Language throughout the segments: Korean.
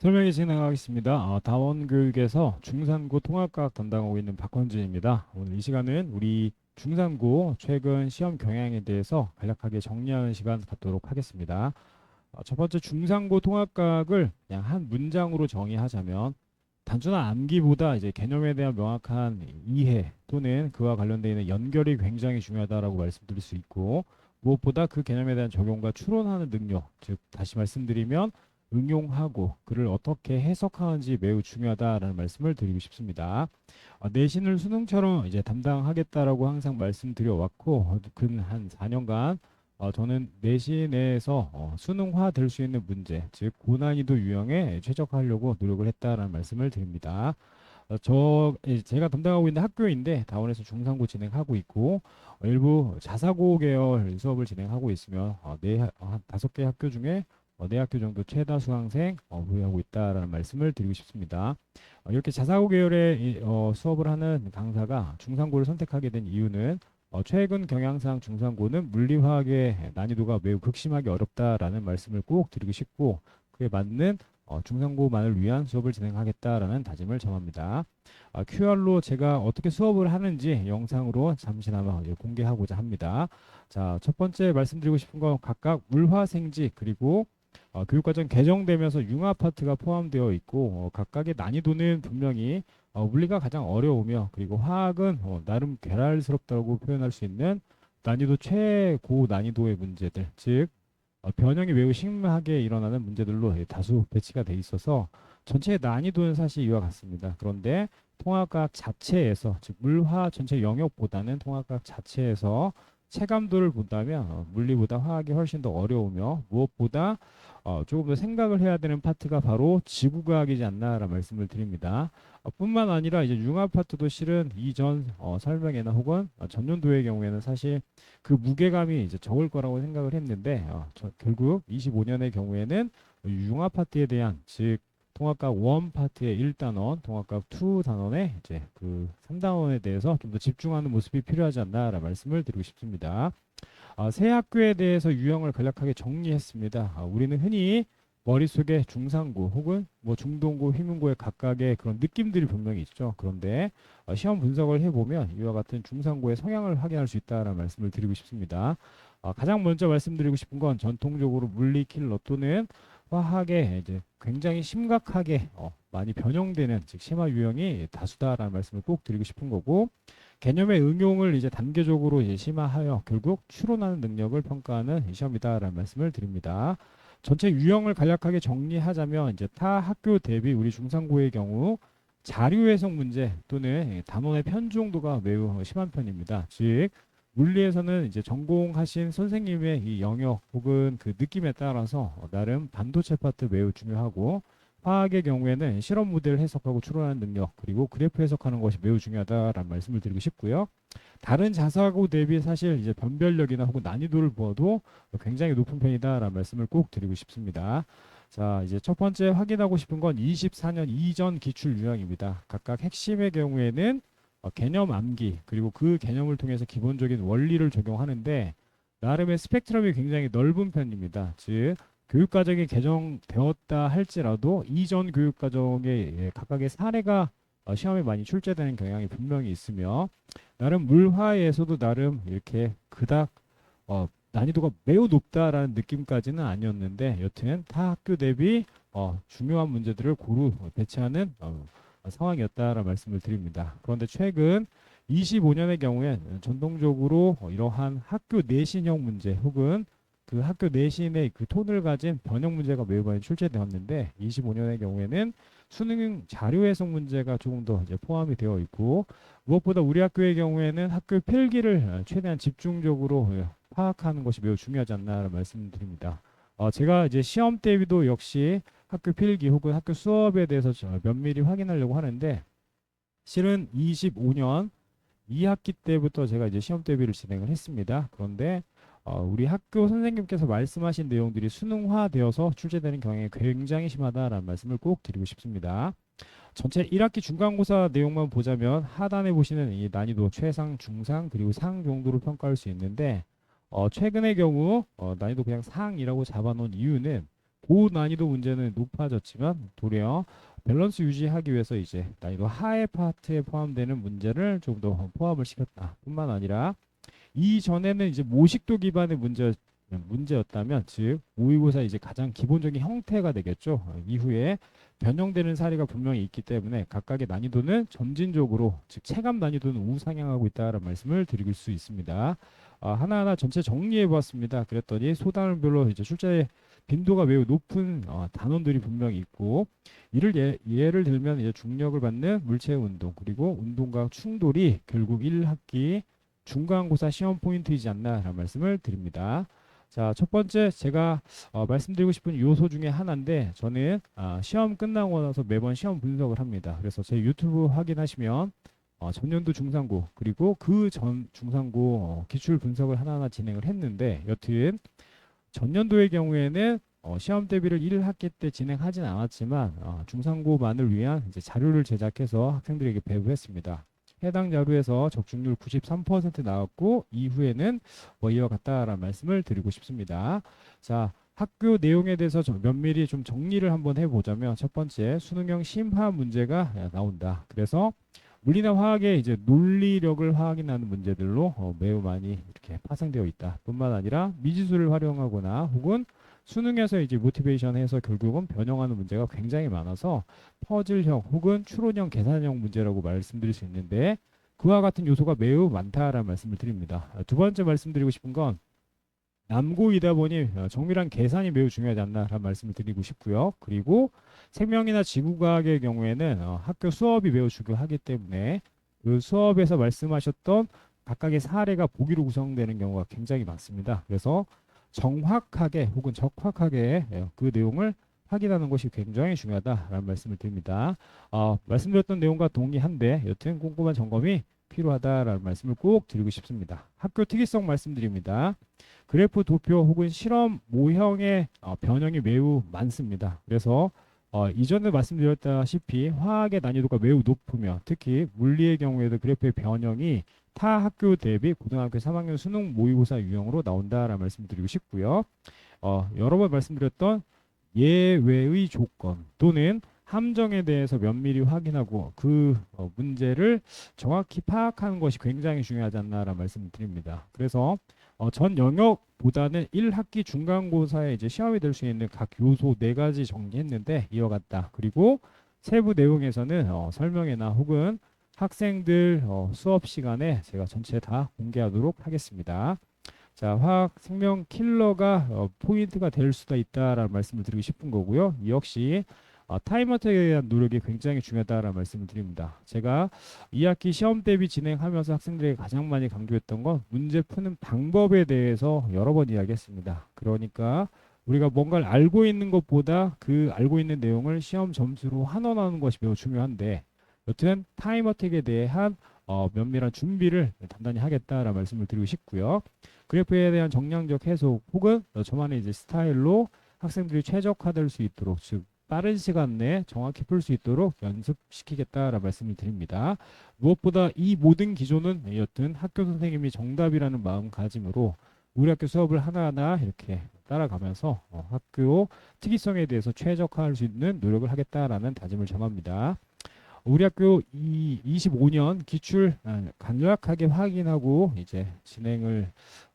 설명해 진행하겠습니다. 아, 다원교육에서 중산고 통합과학 담당하고 있는 박헌준입니다. 오늘 이 시간은 우리 중산고 최근 시험 경향에 대해서 간략하게 정리하는 시간 갖도록 하겠습니다. 아, 첫 번째 중산고 통합과학을 그냥 한 문장으로 정의하자면 단순한 암기보다 이제 개념에 대한 명확한 이해 또는 그와 관련되어 있는 연결이 굉장히 중요하다라고 말씀드릴 수 있고 무엇보다 그 개념에 대한 적용과 추론하는 능력, 즉 다시 말씀드리면 응용하고 그를 어떻게 해석하는지 매우 중요하다라는 말씀을 드리고 싶습니다. 어, 내신을 수능처럼 이제 담당하겠다라고 항상 말씀드려 왔고 근 한 4년간 어, 저는 내신에서 어, 수능화 될 수 있는 문제, 즉 고난이도 유형에 최적화하려고 노력을 했다라는 말씀을 드립니다. 어, 저 예, 제가 담당하고 있는 학교인데 다원에서 중상고 진행하고 있고 어, 일부 자사고 계열 수업을 진행하고 있으면 어, 네, 한 다섯 개 학교 중에 어, 네 학교 정도 최다 수강생 어, 보유하고 있다라는 말씀을 드리고 싶습니다. 어, 이렇게 자사고 계열의 이, 어, 수업을 하는 강사가 중상고를 선택하게 된 이유는 어, 최근 경향상 중상고는 물리화학의 난이도가 매우 극심하게 어렵다라는 말씀을 꼭 드리고 싶고 그에 맞는 어, 중상고만을 위한 수업을 진행하겠다라는 다짐을 점합니다. 아, QR로 제가 어떻게 수업을 하는지 영상으로 잠시나마 예, 공개하고자 합니다. 자, 첫 번째 말씀드리고 싶은 건 각각 물화생지 그리고 어, 교육과정 개정되면서 융합 파트가 포함되어 있고 어, 각각의 난이도는 분명히 어, 물리가 가장 어려우며 그리고 화학은 어, 나름 괴랄스럽다고 표현할 수 있는 난이도 최고 난이도의 문제들 즉 어, 변형이 매우 심하게 일어나는 문제들로 예, 다수 배치가 돼 있어서 전체 난이도는 사실 이와 같습니다. 그런데 통합과학 자체에서 즉 물화 전체 영역보다는 통합과학 자체에서 체감도를 본다면 어, 물리보다 화학이 훨씬 더 어려우며 무엇보다 어, 조금 더 생각을 해야 되는 파트가 바로 지구과학이지 않나라는 말씀을 드립니다. 어, 뿐만 아니라 이제 융합 파트도 실은 이전 어, 설명회나 혹은 어, 전년도의 경우에는 사실 그 무게감이 이제 적을 거라고 생각을 했는데 어, 저, 결국 25년의 경우에는 융합 파트에 대한 즉 통합과학 1 파트의 1단원, 통합과학 2 단원의 이제 그 3단원에 대해서 좀 더 집중하는 모습이 필요하지 않나라는 말씀을 드리고 싶습니다. 아, 새 학교에 대해서 유형을 간략하게 정리했습니다. 아, 우리는 흔히 머릿속에 중상고 혹은 뭐 중동고, 휘문고의 각각의 그런 느낌들이 분명히 있죠. 그런데 어, 시험 분석을 해보면 이와 같은 중상고의 성향을 확인할 수 있다는 말씀을 드리고 싶습니다. 아, 가장 먼저 말씀드리고 싶은 건 전통적으로 물리 킬러 또는 화학에 이제 굉장히 심각하게 어, 많이 변형되는 즉 심화 유형이 다수다라는 말씀을 꼭 드리고 싶은 거고 개념의 응용을 이제 단계적으로 이제 심화하여 결국 추론하는 능력을 평가하는 이 시험이다라는 말씀을 드립니다. 전체 유형을 간략하게 정리하자면 이제 타 학교 대비 우리 중상고의 경우 자료 해석 문제 또는 단원의 편중도가 매우 심한 편입니다. 즉 물리에서는 이제 전공하신 선생님의 이 영역 혹은 그 느낌에 따라서 어, 나름 반도체 파트 매우 중요하고 화학의 경우에는 실험 모델 해석하고 추론하는 능력 그리고 그래프 해석하는 것이 매우 중요하다라는 말씀을 드리고 싶고요. 다른 자사고 대비 사실 이제 변별력이나 혹은 난이도를 보아도 굉장히 높은 편이다라는 말씀을 꼭 드리고 싶습니다. 자, 이제 첫 번째 확인하고 싶은 건 24년 이전 기출 유형입니다. 각각 핵심의 경우에는 어, 개념 암기 그리고 그 개념을 통해서 기본적인 원리를 적용하는데 나름의 스펙트럼이 굉장히 넓은 편입니다. 즉 교육과정이 개정되었다 할지라도 이전 교육과정의 예, 각각의 사례가 어, 시험에 많이 출제되는 경향이 분명히 있으며 나름 물화에서도 나름 이렇게 그닥 어, 난이도가 매우 높다라는 느낌까지는 아니었는데 여튼 타 학교 대비 어, 중요한 문제들을 고루 배치하는 어, 상황이었다라는 말씀을 드립니다. 그런데 최근 25년의 경우엔 전통적으로 어, 이러한 학교 내신형 문제 혹은 그 학교 내신의 그 톤을 가진 변형 문제가 매우 많이 출제되었는데 25년의 경우에는 수능 자료 해석 문제가 조금 더 이제 포함이 되어 있고 무엇보다 우리 학교의 경우에는 학교 필기를 어, 최대한 집중적으로 예, 파악하는 것이 매우 중요하지 않나라는 말씀드립니다. 어, 제가 이제 시험 대비도 역시 학교 필기 혹은 학교 수업에 대해서 저 면밀히 확인하려고 하는데 실은 25년 2학기 때부터 제가 이제 시험 대비를 진행을 했습니다. 그런데 어, 우리 학교 선생님께서 말씀하신 내용들이 수능화되어서 출제되는 경향이 굉장히 심하다라는 말씀을 꼭 드리고 싶습니다. 전체 1학기 중간고사 내용만 보자면 하단에 보시는 이 난이도 최상, 중상 그리고 상 정도로 평가할 수 있는데 어, 최근의 경우 어, 난이도 그냥 상이라고 잡아놓은 이유는 고난이도 문제는 높아졌지만 도리어 밸런스 유지하기 위해서 이제 난이도 하의 파트에 포함되는 문제를 좀 더 포함을 시켰다. 뿐만 아니라 이전에는 이제 모식도 기반의 문제 문제였다면 즉 모의고사 이제 가장 기본적인 형태가 되겠죠. 어, 이후에 변형되는 사례가 분명히 있기 때문에 각각의 난이도는 점진적으로 즉 체감 난이도는 우상향하고 있다라는 말씀을 드릴 수 있습니다. 아, 하나하나 전체 정리해 보았습니다. 그랬더니 소단별로 이제 출제 빈도가 매우 높은 어, 단원들이 분명히 있고 이를 예, 예를 들면 이제 중력을 받는 물체 운동 그리고 운동과 충돌이 결국 1학기 중간고사 시험 포인트이지 않나라는 말씀을 드립니다. 자, 첫 번째 제가 어, 말씀드리고 싶은 요소 중에 하나인데 저는 아, 시험 끝나고 나서 매번 시험 분석을 합니다. 그래서 제 유튜브 확인하시면 어, 전년도 중상고 그리고 그 전 중상고 어, 기출 분석을 하나하나 진행을 했는데 여튼 전년도의 경우에는 어, 시험 대비를 1학기 때 진행하진 않았지만 어, 중상고만을 위한 이제 자료를 제작해서 학생들에게 배부했습니다. 해당 자료에서 적중률 93% 나왔고 이후에는 뭐 이와 같다라는 말씀을 드리고 싶습니다. 자, 학교 내용에 대해서 좀 면밀히 좀 정리를 한번 해보자면 첫 번째 수능형 심화 문제가 나온다. 그래서 물리나 화학의 이제 논리력을 확인하는 문제들로 어, 매우 많이 이렇게 파생되어 있다. 뿐만 아니라 미지수를 활용하거나 혹은 수능에서 이제 모티베이션 해서 결국은 변형하는 문제가 굉장히 많아서 퍼즐형 혹은 추론형 계산형 문제라고 말씀드릴 수 있는데 그와 같은 요소가 매우 많다라는 말씀을 드립니다. 아, 두 번째 말씀드리고 싶은 건 남고이다 보니 어, 정밀한 계산이 매우 중요하지 않나라는 말씀을 드리고 싶고요. 그리고 생명이나 지구과학의 경우에는 어, 학교 수업이 매우 중요하기 때문에 그 수업에서 말씀하셨던 각각의 사례가 보기로 구성되는 경우가 굉장히 많습니다. 그래서 정확하게 혹은 적확하게 예, 그 내용을 확인하는 것이 굉장히 중요하다라는 말씀을 드립니다. 어, 말씀드렸던 내용과 동의한데 여튼 꼼꼼한 점검이 필요하다라는 말씀을 꼭 드리고 싶습니다. 학교 특이성 말씀드립니다. 그래프 도표 혹은 실험 모형의 어, 변형이 매우 많습니다. 그래서 어, 이전에 말씀드렸다시피 화학의 난이도가 매우 높으며 특히 물리의 경우에도 그래프의 변형이 타 학교 대비 고등학교 3학년 수능 모의고사 유형으로 나온다라는 말씀드리고 싶고요. 어, 여러 번 말씀드렸던 예외의 조건 또는 함정에 대해서 면밀히 확인하고 그 어, 문제를 정확히 파악하는 것이 굉장히 중요하지 않나라는 말씀을 드립니다. 그래서 어, 전 영역보다는 1학기 중간고사에 이제 시험이 될 수 있는 각 요소 네 가지 정리했는데 이와 같다. 그리고 세부 내용에서는 어, 설명회나 혹은 학생들 어, 수업 시간에 제가 전체 다 공개하도록 하겠습니다. 자, 화학 생명 킬러가 어, 포인트가 될 수도 있다라는 말씀을 드리고 싶은 거고요. 이 역시 어, 타임 어택에 대한 노력이 굉장히 중요하다라는 말씀을 드립니다. 제가 2학기 시험 대비 진행하면서 학생들에게 가장 많이 강조했던 건 문제 푸는 방법에 대해서 여러 번 이야기했습니다. 그러니까 우리가 뭔가를 알고 있는 것보다 그 알고 있는 내용을 시험 점수로 환원하는 것이 매우 중요한데 여튼 타임 어택에 대한 어, 면밀한 준비를 단단히 하겠다라는 말씀을 드리고 싶고요. 그래프에 대한 정량적 해석 혹은 어, 저만의 이제 스타일로 학생들이 최적화될 수 있도록 즉 빠른 시간 내에 정확히 풀 수 있도록 연습시키겠다라는 말씀을 드립니다. 무엇보다 이 모든 기조는 여튼 학교 선생님이 정답이라는 마음가짐으로 우리 학교 수업을 하나하나 이렇게 따라가면서 어, 학교 특이성에 대해서 최적화할 수 있는 노력을 하겠다라는 다짐을 정합니다. 우리 학교 이 25년 기출 아, 간략하게 확인하고 이제 진행을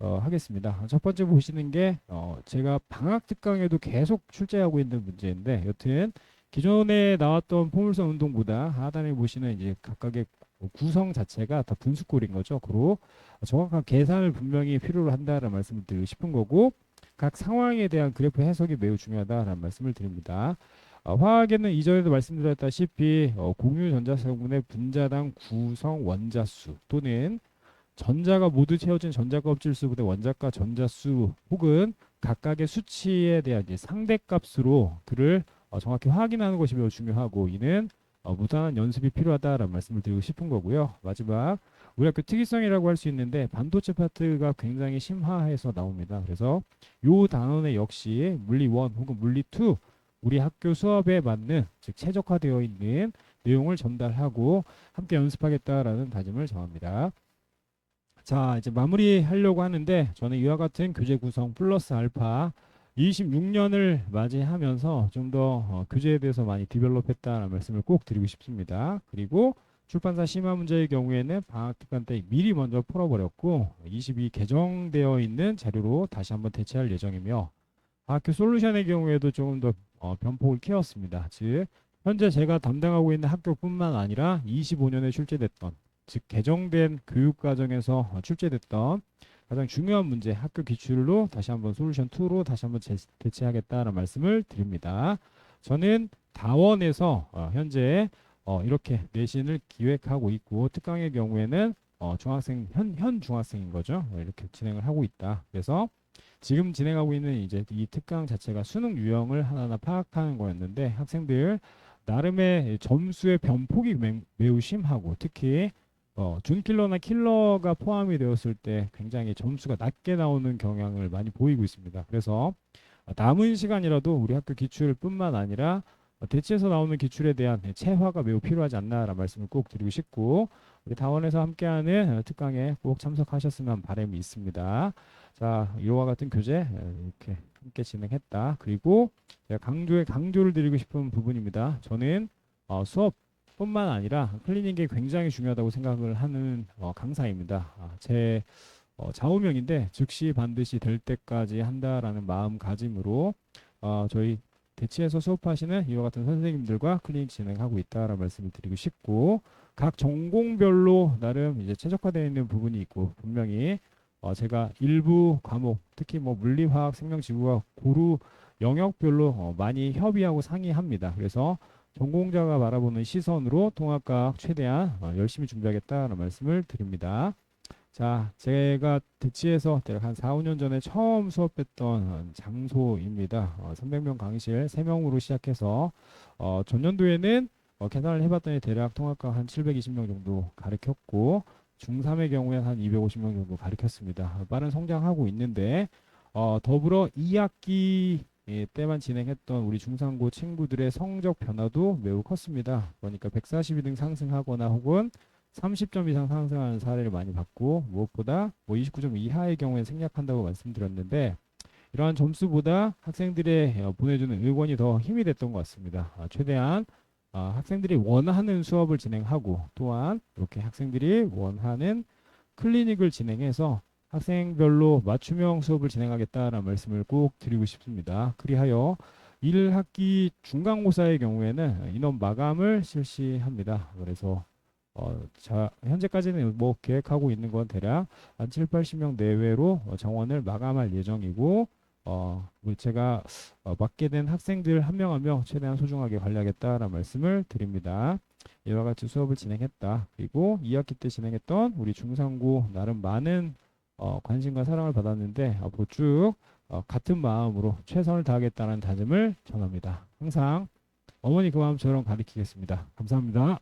어, 하겠습니다. 첫 번째 보시는 게 어, 제가 방학 특강에도 계속 출제하고 있는 문제인데 여튼 기존에 나왔던 포물선 운동보다 하단에 보시는 이제 각각의 구성 자체가 다 분수꼴인 거죠. 그리고 정확한 계산을 분명히 필요로 한다는 말씀을 드리고 싶은 거고 각 상황에 대한 그래프 해석이 매우 중요하다는 말씀을 드립니다. 어, 화학에는 이전에도 말씀드렸다시피 어, 공유 전자성분의 분자당 구성 원자수 또는 전자가 모두 채워진 전자 껍질 수분의 원자과 전자수 혹은 각각의 수치에 대한 상대값으로 그를 어, 정확히 확인하는 것이 매우 중요하고 이는 어, 무단한 연습이 필요하다라는 말씀을 드리고 싶은 거고요. 마지막 우리 학교 특이성이라고 할 수 있는데 반도체 파트가 굉장히 심화해서 나옵니다. 그래서 요 단원에 역시 물리 1 혹은 물리 2 우리 학교 수업에 맞는 즉 최적화되어 있는 내용을 전달하고 함께 연습하겠다라는 다짐을 정합니다. 자 이제 마무리하려고 하는데 저는 이와 같은 교재 구성 플러스 알파 26년을 맞이하면서 좀더 어, 교재에 대해서 많이 디벨롭했다는 말씀을 꼭 드리고 싶습니다. 그리고 출판사 심화 문제의 경우에는 방학 특강 때 미리 먼저 풀어버렸고 22 개정되어 있는 자료로 다시 한번 대체할 예정이며 학교 솔루션의 경우에도 조금 더 어, 변폭을 키웠습니다. 즉 현재 제가 담당하고 있는 학교뿐만 아니라 25년에 출제됐던 즉 개정된 교육 과정에서 어, 출제됐던 가장 중요한 문제 학교 기출로 다시 한번 솔루션 2로 다시 한번 제- 대체하겠다는 말씀을 드립니다. 저는 다원에서 어, 현재 어, 이렇게 내신을 기획하고 있고 특강의 경우에는 어, 중학생 현, 현 중학생인 거죠. 어, 이렇게 진행을 하고 있다. 그래서 지금 진행하고 있는 이제 이 특강 자체가 수능 유형을 하나하나 파악하는 거였는데 학생들 나름의 점수의 변폭이 매, 매우 심하고 특히 어, 준킬러나 킬러가 포함이 되었을 때 굉장히 점수가 낮게 나오는 경향을 많이 보이고 있습니다. 그래서 어, 남은 시간이라도 우리 학교 기출뿐만 아니라 어, 대치에서 나오는 기출에 대한 체화가 매우 필요하지 않나라는 말씀을 꼭 드리고 싶고 우리 다원에서 함께하는 어, 특강에 꼭 참석하셨으면 바람이 있습니다. 자, 이와 같은 교재 어, 이렇게 함께 진행했다. 그리고 제가 강조에 강조를 드리고 싶은 부분입니다. 저는 어, 수업 뿐만 아니라 클리닝이 굉장히 중요하다고 생각을 하는 어, 강사입니다. 아, 제 어, 좌우명인데 즉시 반드시 될 때까지 한다라는 마음가짐으로 어, 저희 대치에서 수업하시는 이와 같은 선생님들과 클리닉 진행하고 있다라는 말씀을 드리고 싶고 각 전공별로 나름 이제 최적화되어 있는 부분이 있고 분명히 어, 제가 일부 과목 특히 뭐 물리화학 생명지구학 고루 영역별로 어, 많이 협의하고 상의합니다. 그래서 전공자가 바라보는 시선으로 통합과학 최대한 어, 열심히 준비하겠다는 말씀을 드립니다. 자, 제가 대치에서 대략 한 4, 5년 전에 처음 수업했던 어, 장소입니다. 어, 300명 강의실 3명으로 시작해서 어, 전년도에는 어, 계산을 해봤더니 대략 통합과학 한 720명 정도 가르쳤고 중3의 경우에는 한 250명 정도 가르쳤습니다. 어, 빠른 성장하고 있는데 어, 더불어 2학기 예, 때만 진행했던 우리 중상고 친구들의 성적 변화도 매우 컸습니다. 그러니까 142등 상승하거나 혹은 30점 이상 상승하는 사례를 많이 봤고 무엇보다 뭐 29점 이하의 경우에 생략한다고 말씀드렸는데 이러한 점수보다 학생들의 어, 보내주는 응원이 더 힘이 됐던 것 같습니다. 아, 최대한 아, 학생들이 원하는 수업을 진행하고 또한 이렇게 학생들이 원하는 클리닉을 진행해서 학생별로 맞춤형 수업을 진행하겠다라는 말씀을 꼭 드리고 싶습니다. 그리하여 1학기 중간고사의 경우에는 인원 마감을 실시합니다. 그래서 어, 자, 현재까지는 뭐 계획하고 있는 건 대략 한 7, 80명 내외로 어, 정원을 마감할 예정이고 어, 제가 어, 맡게 된 학생들 한 명 한 명 최대한 소중하게 관리하겠다라는 말씀을 드립니다. 이와 같이 수업을 진행했다. 그리고 2학기 때 진행했던 우리 중상고 나름 많은 어, 관심과 사랑을 받았는데 앞으로 쭉 어, 같은 마음으로 최선을 다하겠다는 다짐을 전합니다. 항상 어머니 그 마음처럼 가르치겠습니다. 감사합니다.